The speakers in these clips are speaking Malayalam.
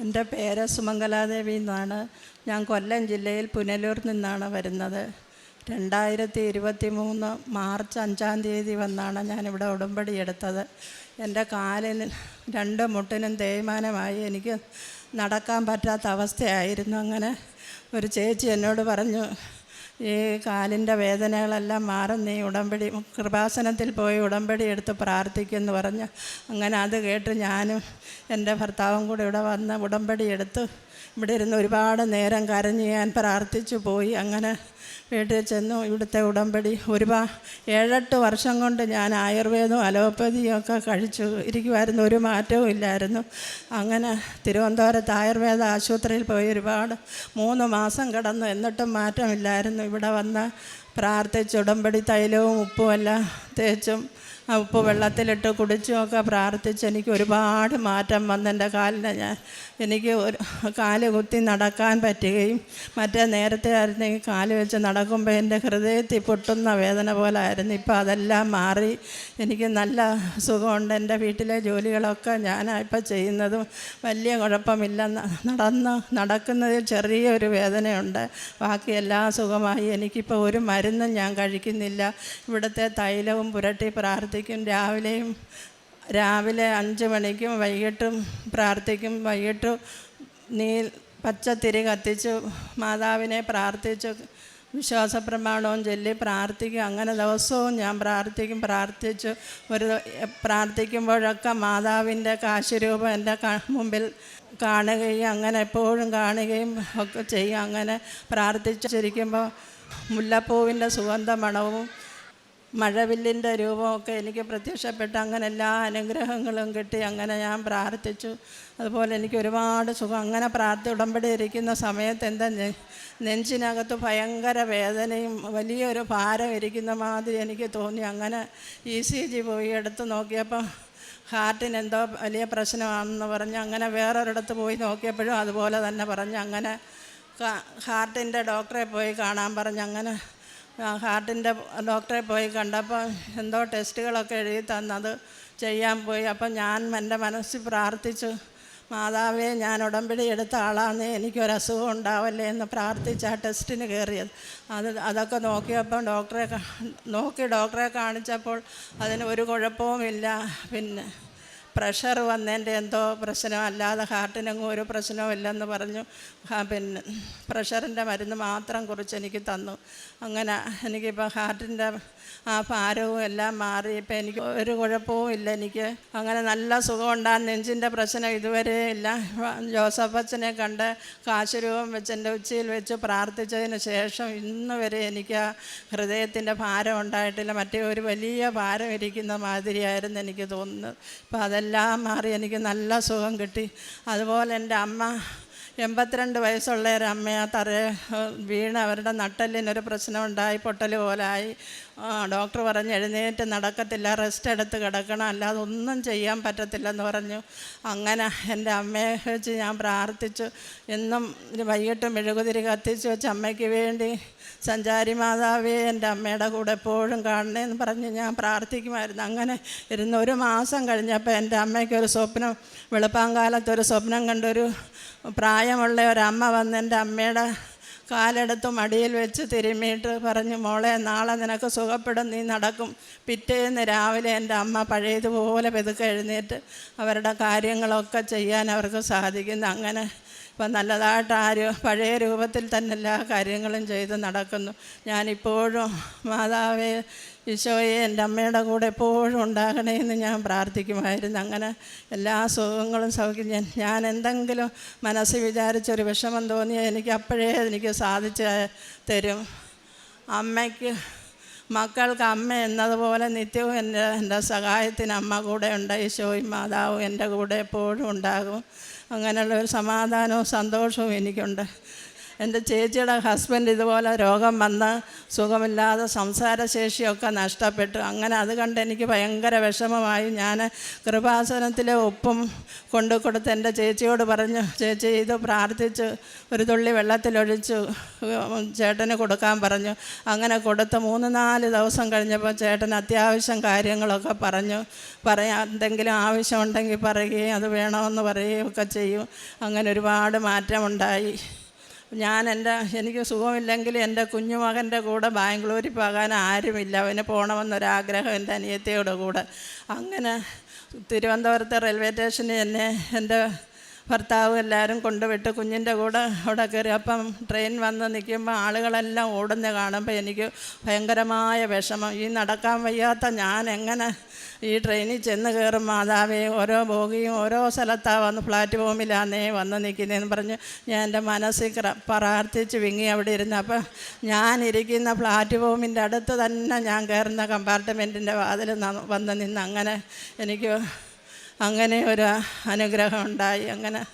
എന്റെ പേര് സുമംഗലാദേവി എന്നാണ്. ഞാൻ കൊല്ലം ജില്ലയിൽ പുനലൂർ നിന്നാണ് വരുന്നത്. രണ്ടായിരത്തി ഇരുപത്തി മൂന്ന് മാർച്ച് അഞ്ചാം തീയതി വന്നാണ് ഞാനിവിടെ ഉടമ്പടി എടുത്തത്. എന്റെ കാലിന് രണ്ട് മുട്ടിനും തേയ്മാനമായി എനിക്ക് നടക്കാൻ പറ്റാത്ത അവസ്ഥയായിരുന്നു. അങ്ങനെ ഒരു ചേച്ചി എന്നോട് പറഞ്ഞു ഈ കാലിന്റെ വേദനകളെല്ലാം മാറും നീ ഉടമ്പടി കൃപാസനത്തിൽ പോയി ഉടമ്പടി എടുത്ത് പ്രാർത്ഥിക്കുമെന്ന് പറഞ്ഞ് അങ്ങനെ അത് കേട്ട് ഞാനും എന്റെ ഭർത്താവും കൂടെ ഇവിടെ വന്ന് ഉടമ്പടി എടുത്ത് ഇവിടെ ഇരുന്ന് ഒരുപാട് നേരം കരഞ്ഞ് ഞാൻ പ്രാർത്ഥിച്ചു പോയി. അങ്ങനെ വീട്ടിൽ ചെന്നു ഇവിടുത്തെ ഉടമ്പടി. ഒരുപാ ഏഴെട്ട് വർഷം കൊണ്ട് ഞാൻ ആയുർവേദവും അലോപ്പതിയും ഒക്കെ കഴിച്ചു. ഇരിക്കുമായിരുന്നു ഒരു മാറ്റവും ഇല്ലായിരുന്നു. അങ്ങനെ തിരുവനന്തപുരത്ത് ആയുർവേദ ആശുപത്രിയിൽ പോയി ഒരുപാട് മൂന്ന് മാസം കിടന്നു. എന്നിട്ടും മാറ്റമില്ലായിരുന്നു ഇവിടെ വന്ന് പ്രാർത്ഥിച്ച് ഉടമ്പടി തൈലവും ഉപ്പും എല്ലാം തേച്ചും ഉപ്പ് വെള്ളത്തിലിട്ട് കുടിച്ചും ഒക്കെ പ്രാർത്ഥിച്ച് എനിക്ക് ഒരുപാട് മാറ്റം വന്നെന്റെ കാലിന് ഞാൻ എനിക്ക് ഒരു കാൽ കുത്തി നടക്കാൻ പറ്റുകയും മറ്റേ നേരത്തെ ആയിരുന്നെങ്കിൽ കാൽ വെച്ച് നടക്കുമ്പോൾ എന്റെ ഹൃദയത്തിൽ പൊട്ടുന്ന വേദന പോലെ ആയിരുന്നു ഇപ്പോൾ അതെല്ലാം മാറി. എനിക്ക് നല്ല സുഖമുണ്ട്. എന്റെ വീട്ടിലെ ജോലികളൊക്കെ ഞാനിപ്പോൾ ചെയ്യുന്നതും വലിയ കുഴപ്പമില്ല. നടന്ന് നടക്കുന്നതിൽ ചെറിയൊരു വേദനയുണ്ട്. ബാക്കി എല്ലാം സുഖമായി. എനിക്കിപ്പോൾ ഒരു മരുന്നും ഞാൻ കഴിക്കുന്നില്ല. ഇവിടുത്തെ തൈലവും പുരട്ടി പ്രാർത്ഥിക്കും. രാവിലെയും രാവിലെ അഞ്ച് മണിക്കും വൈകിട്ടും പ്രാർത്ഥിക്കും. വൈകിട്ട് നീ പച്ചത്തിരി കത്തിച്ചു മാതാവിനെ പ്രാർത്ഥിച്ച് വിശ്വാസ പ്രമാണവും ചൊല്ലി പ്രാർത്ഥിക്കും. അങ്ങനെ ദിവസവും ഞാൻ പ്രാർത്ഥിക്കും. പ്രാർത്ഥിച്ചു. ഒരു പ്രാർത്ഥിക്കുമ്പോഴൊക്കെ മാതാവിന്റെ കാശുരൂപം എന്റെ മുമ്പിൽ കാണുകയും അങ്ങനെ എപ്പോഴും കാണുകയും ഒക്കെ ചെയ്യും. അങ്ങനെ പ്രാർത്ഥിച്ചിരിക്കുമ്പോൾ മുല്ലപ്പൂവിന്റെ സുഗന്ധ മണവും മഴവില്ലിന്റെ രൂപമൊക്കെ എനിക്ക് പ്രത്യക്ഷപ്പെട്ട് അങ്ങനെ എല്ലാ അനുഗ്രഹങ്ങളും കിട്ടി. അങ്ങനെ ഞാൻ പ്രാർത്ഥിച്ചു. അതുപോലെ എനിക്ക് ഒരുപാട് സുഖം. അങ്ങനെ പ്രാർത്ഥി ഉടമ്പടി ഇരിക്കുന്ന സമയത്ത് എന്താ നെഞ്ചിനകത്ത് ഭയങ്കര വേദനയും വലിയൊരു ഭാരം ഇരിക്കുന്ന മാതിരി എനിക്ക് തോന്നി. അങ്ങനെ ഇ സി ജി പോയി എടുത്ത് നോക്കിയപ്പോൾ ഹാർട്ടിന് എന്തോ വലിയ പ്രശ്നമാണെന്ന് പറഞ്ഞ് അങ്ങനെ വേറൊരിടത്ത് പോയി നോക്കിയപ്പോഴും അതുപോലെ തന്നെ പറഞ്ഞ്. അങ്ങനെ ഹാർട്ടിന്റെ ഡോക്ടറെ പോയി കാണാൻ പറഞ്ഞ്. അങ്ങനെ ഹാർട്ടിന്റെ ഡോക്ടറെ പോയി കണ്ടപ്പോൾ എന്തോ ടെസ്റ്റുകളൊക്കെ എഴുതി തന്നത് ചെയ്യാൻ പോയി. അപ്പം ഞാൻ എന്റെ മനസ്സിൽ പ്രാർത്ഥിച്ചു മാതാവേ ഞാൻ ഉടമ്പടി എടുത്ത ആളാന്ന് എനിക്കൊരു അസുഖം ഉണ്ടാവല്ലേ എന്ന് പ്രാർത്ഥിച്ച് ആ ടെസ്റ്റിന് കയറിയത്. അത് അതൊക്കെ നോക്കിയപ്പം ഡോക്ടറെ നോക്കി ഡോക്ടറെ കാണിച്ചപ്പോൾ അതിന് ഒരു കുഴപ്പവുമില്ല. പിന്നെ പ്രഷർ വന്നതിന്റെ എന്തോ പ്രശ്നം അല്ലാതെ ഹാർട്ടിനങ്ങും ഒരു പ്രശ്നവും ഇല്ലെന്ന് പറഞ്ഞു പിന്നെ പ്രഷറിന്റെ മരുന്ന് മാത്രം കുറിച്ച് എനിക്ക് തന്നു. അങ്ങനെ എനിക്കിപ്പോൾ ഹാർട്ടിന്റെ ആ ഭാരവും എല്ലാം മാറി. ഇപ്പം എനിക്ക് ഒരു കുഴപ്പവും ഇല്ല എനിക്ക്. അങ്ങനെ നല്ല സുഖമുണ്ടാകും നെഞ്ചിന്റെ പ്രശ്നം ഇതുവരെ ഇല്ല. ജോസഫ് അച്ഛനെ കണ്ട് കാശുരൂപം വെച്ച് എന്റെ ഉച്ചയിൽ വെച്ച് പ്രാർത്ഥിച്ചതിന് ശേഷം ഇന്ന് വരെ എനിക്ക് ഹൃദയത്തിന്റെ ഭാരം ഉണ്ടായിട്ടില്ല. മറ്റേ ഒരു വലിയ ഭാരം ഇരിക്കുന്ന മാതിരിയായിരുന്നു എനിക്ക് തോന്നുന്നത്. അപ്പോൾ മാറി എനിക്ക് നല്ല സുഖം കിട്ടി. അതുപോലെ എന്റെ അമ്മ എൺപത്തിരണ്ട് വയസ്സുള്ള ഒരു അമ്മയെ തറ വീണ് അവരുടെ നട്ടലിനൊരു പ്രശ്നമുണ്ടായി പൊട്ടൽ പോലായി. ആ, ഡോക്ടർ പറഞ്ഞു എഴുന്നേറ്റ് നടക്കത്തില്ല റെസ്റ്റ് എടുത്ത് കിടക്കണം അല്ലാതെ ഒന്നും ചെയ്യാൻ പറ്റത്തില്ലെന്ന് പറഞ്ഞു. അങ്ങനെ എന്റെ അമ്മയെ വെച്ച് ഞാൻ പ്രാർത്ഥിച്ചു. എന്നും വൈകിട്ട് മെഴുകുതിരി കത്തിച്ച് വെച്ച് അമ്മയ്ക്ക് വേണ്ടി സഞ്ചാരി മാതാവേ എന്റെ അമ്മയുടെ കൂടെ എപ്പോഴും കാണണേന്ന് പറഞ്ഞ് ഞാൻ പ്രാർത്ഥിക്കുമായിരുന്നു. അങ്ങനെ ഇരുന്ന് ഒരു മാസം കഴിഞ്ഞപ്പോൾ എന്റെ അമ്മയ്ക്ക് ഒരു സ്വപ്നം വെളുപ്പാങ്കാലത്ത് ഒരു സ്വപ്നം കണ്ടൊരു പ്രായമുള്ള ഒരു അമ്മ വന്ന് എന്റെ അമ്മയുടെ കാലെടുത്ത് മടിയിൽ വെച്ച് തിരുമ്മിയിട്ട് പറഞ്ഞു മോളെ നാളെ നിനക്ക് സുഖപ്പെടും നീ നടക്കും. പിറ്റേന്ന് രാവിലെ എന്റെ അമ്മ പഴയതുപോലെ പെതുക്കെ എഴുന്നേറ്റ് അവരുടെ കാര്യങ്ങളൊക്കെ ചെയ്യാൻ അവർക്ക് സാധിക്കുന്നു. അങ്ങനെ ഇപ്പം നല്ലതായിട്ട് ആ പഴയ രൂപത്തിൽ തന്നെ എല്ലാ കാര്യങ്ങളും ചെയ്ത് നടക്കുന്നു. ഞാനിപ്പോഴും മാതാവേ ഈശോയെ എന്റെ അമ്മയുടെ കൂടെ എപ്പോഴും ഉണ്ടാകണേ എന്ന് ഞാൻ പ്രാർത്ഥിക്കുമായിരുന്നു. അങ്ങനെ എല്ലാ സുഖങ്ങളും സൗഖ്യം. ഞാൻ ഞാൻ എന്തെങ്കിലും മനസ്സിൽ വിചാരിച്ചൊരു വിഷമം തോന്നിയാൽ എനിക്ക് അപ്പോഴേ എനിക്ക് സാധിച്ച് തരും. അമ്മയ്ക്ക് മക്കൾക്ക് അമ്മ എന്നതുപോലെ നിത്യവും എന്റെ എന്റെ സഹായത്തിന് അമ്മ കൂടെ ഉണ്ട്. ഈശോയും മാതാവും എന്റെ കൂടെ എപ്പോഴും ഉണ്ടാകും. അങ്ങനെയുള്ള ഒരു സമാധാനവും സന്തോഷവും എനിക്കുണ്ട്. എന്റെ ചേച്ചിയുടെ ഹസ്ബൻഡ് ഇതുപോലെ രോഗം വന്ന് സുഖമില്ലാതെ സംസാരശേഷിയൊക്കെ നഷ്ടപ്പെട്ടു. അങ്ങനെ അത് കണ്ട് എനിക്ക് ഭയങ്കര വിഷമമായി. ഞാൻ കൃപാസനത്തിലെ ഉപ്പും കൊണ്ടു കൊടുത്ത് എന്റെ ചേച്ചിയോട് പറഞ്ഞു ചേച്ചി ഇത് പ്രാർത്ഥിച്ച് ഒരു തുള്ളി വെള്ളത്തിലൊഴിച്ച് ചേട്ടന് കൊടുക്കാൻ പറഞ്ഞു. അങ്ങനെ കൊടുത്ത് മൂന്ന് നാല് ദിവസം കഴിഞ്ഞപ്പോൾ ചേട്ടൻ അത്യാവശ്യം കാര്യങ്ങളൊക്കെ പറഞ്ഞു. പറയാൻ എന്തെങ്കിലും ആവശ്യമുണ്ടെങ്കിൽ പറയുകയും അത് വേണമെന്ന് പറയുകയും ഒക്കെ ചെയ്യും. അങ്ങനെ ഒരുപാട് മാറ്റമുണ്ടായി. ഞാൻ എന്റെ എനിക്ക് സുഖമില്ലെങ്കിൽ എന്റെ കുഞ്ഞുമകന്റെ കൂടെ ബാംഗ്ലൂരിൽ പോകാൻ ആരുമില്ല. അവന് പോകണമെന്നൊരാഗ്രഹം എന്റെ അനിയത്തിയുടെ കൂടെ. അങ്ങനെ തിരുവനന്തപുരത്തെ റെയിൽവേ സ്റ്റേഷനിൽ എന്നെ എന്റെ ഭർത്താവും എല്ലാവരും കൊണ്ടുവിട്ട് കുഞ്ഞിന്റെ കൂടെ അവിടെ കയറി. അപ്പം ട്രെയിൻ വന്ന് നിൽക്കുമ്പോൾ ആളുകളെല്ലാം ഓടുന്ന കാണുമ്പോൾ എനിക്ക് ഭയങ്കരമായ വിഷമം. ഈ നടക്കാൻ വയ്യാത്ത ഞാൻ എങ്ങനെ ഈ ട്രെയിനിൽ ചെന്ന് കയറും മാതാവേ? ഓരോ ബോഗിയും ഓരോ സ്ഥലത്താണ് വന്ന് പ്ലാറ്റ്ഫോമിലാന്നേ വന്ന് നിൽക്കുന്നതെന്ന് പറഞ്ഞ് ഞാൻ എന്റെ മനസ്സിൽ പ്രാർത്ഥിച്ച് വിങ്ങി അവിടെ ഇരുന്ന്. അപ്പം ഞാനിരിക്കുന്ന പ്ലാറ്റ്ഫോമിന്റെ അടുത്ത് തന്നെ ഞാൻ കയറുന്ന കമ്പാർട്ട്മെന്റിന്റെ വാതിൽ വന്ന് നിന്ന് അങ്ങനെ എനിക്ക് അങ്ങനെ ഒരു അനുഗ്രഹം ഉണ്ടായി. അങ്ങനെ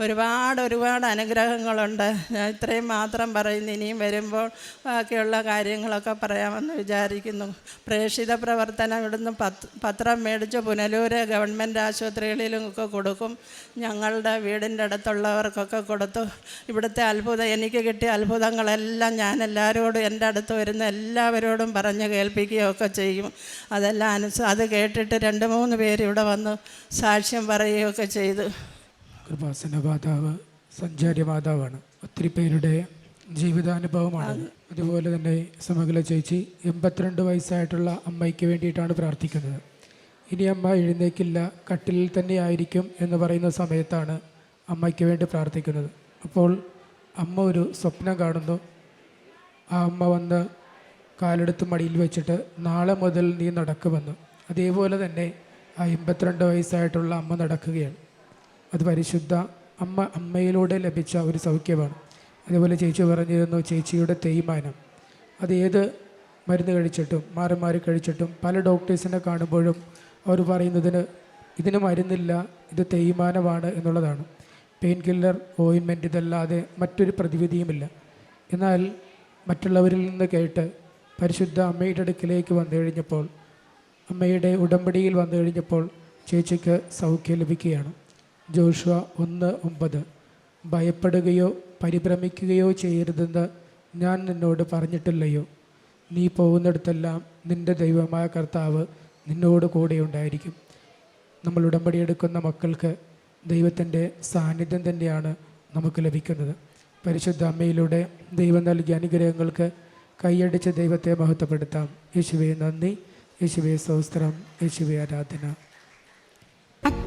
ഒരുപാട് ഒരുപാട് അനുഗ്രഹങ്ങളുണ്ട്. ഞാൻ ഇത്രയും മാത്രം പറയുന്നു ഇനിയും വരുമ്പോൾ ബാക്കിയുള്ള കാര്യങ്ങളൊക്കെ പറയാമെന്ന് വിചാരിക്കുന്നു. പ്രേക്ഷിത പ്രവർത്തനം ഇവിടുന്ന് പത്ത് പത്രം മേടിച്ച് പുനലൂര് ഗവൺമെന്റ് ആശുപത്രികളിലും ഒക്കെ കൊടുക്കും. ഞങ്ങളുടെ വീടിന്റെ അടുത്തുള്ളവർക്കൊക്കെ കൊടുത്തു. ഇവിടുത്തെ അത്ഭുതം എനിക്ക് കിട്ടിയ അത്ഭുതങ്ങളെല്ലാം ഞാൻ എല്ലാവരോടും എന്റെ അടുത്ത് വരുന്ന എല്ലാവരോടും പറഞ്ഞ് കേൾപ്പിക്കുകയൊക്കെ ചെയ്യും. അതെല്ലാം അനുസ അത് കേട്ടിട്ട് രണ്ട് മൂന്ന് പേര് ഇവിടെ വന്ന് സാക്ഷ്യം പറയുകയൊക്കെ ചെയ്തു. കൃപാസന മാതാവ് സഞ്ചാരി മാതാവാണ്. ഒത്തിരി പേരുടെ ജീവിതാനുഭവമാണ്. അതുപോലെ തന്നെ സമകല ചേച്ചി എൺപത്തിരണ്ട് വയസ്സായിട്ടുള്ള അമ്മയ്ക്ക് വേണ്ടിയിട്ടാണ് പ്രാർത്ഥിക്കുന്നത്. ഇനി അമ്മ എഴുന്നേക്കില്ല കട്ടിലിൽ തന്നെ ആയിരിക്കും എന്ന് പറയുന്ന സമയത്താണ് അമ്മയ്ക്ക് വേണ്ടി പ്രാർത്ഥിക്കുന്നത്. അപ്പോൾ അമ്മ ഒരു സ്വപ്നം കാണുന്നു. ആ അമ്മ വന്ന് കാലെടുത്ത് മടിയിൽ വെച്ചിട്ട് നാളെ മുതൽ നീ നടക്കുമെന്ന്. അതേപോലെ തന്നെ ആ എൺപത്തിരണ്ട് വയസ്സായിട്ടുള്ള അമ്മ നടക്കുകയാണ്. അത് പരിശുദ്ധ അമ്മ അമ്മയിലൂടെ ലഭിച്ച ഒരു സൗഖ്യമാണ്. അതേപോലെ ചേച്ചി പറഞ്ഞിരുന്നു ചേച്ചിയുടെ തേയ്മാനം. അത് ഏത് മരുന്ന് കഴിച്ചിട്ടും മാറി മാറി കഴിച്ചിട്ടും പല ഡോക്ടേഴ്സിനെ കാണുമ്പോഴും അവർ പറയുന്നതിന് ഇതിന് മരുന്നില്ല ഇത് തേയ്മാനമാണ് എന്നുള്ളതാണ്. പെയിൻ കില്ലർ ഓയിൻമെന്റ് ഇതല്ലാതെ മറ്റൊരു പ്രതിവിധിയുമില്ല. എന്നാൽ മറ്റുള്ളവരിൽ നിന്ന് കേട്ട് പരിശുദ്ധ അമ്മയുടെ അടുക്കിലേക്ക് വന്നു കഴിഞ്ഞപ്പോൾ അമ്മയുടെ ഉടമ്പടിയിൽ വന്നു കഴിഞ്ഞപ്പോൾ ചേച്ചിക്ക് സൗഖ്യം ലഭിക്കുകയാണ്. ജോഷുവ ഒന്ന് ഒമ്പത്. ഭയപ്പെടുകയോ പരിഭ്രമിക്കുകയോ ചെയ്യരുതെന്ന് ഞാൻ നിന്നോട് പറഞ്ഞിട്ടില്ലയോ? നീ പോകുന്നിടത്തെല്ലാം നിന്റെ ദൈവമായ കർത്താവ് നിന്നോട് കൂടെ ഉണ്ടായിരിക്കും. നമ്മൾ ഉടമ്പടി എടുക്കുന്ന മക്കൾക്ക് ദൈവത്തിന്റെ സാന്നിധ്യം തന്നെയാണ് നമുക്ക് ലഭിക്കുന്നത്. പരിശുദ്ധ അമ്മയിലൂടെ ദൈവം നൽകിയ അനുഗ്രഹങ്ങൾക്ക് കൈയടിച്ച് ദൈവത്തെ മഹത്വപ്പെടുത്താം. യേശുവെ നന്ദി. യേശുവെ സ്തോത്രം. യേശുവെ ആരാധന.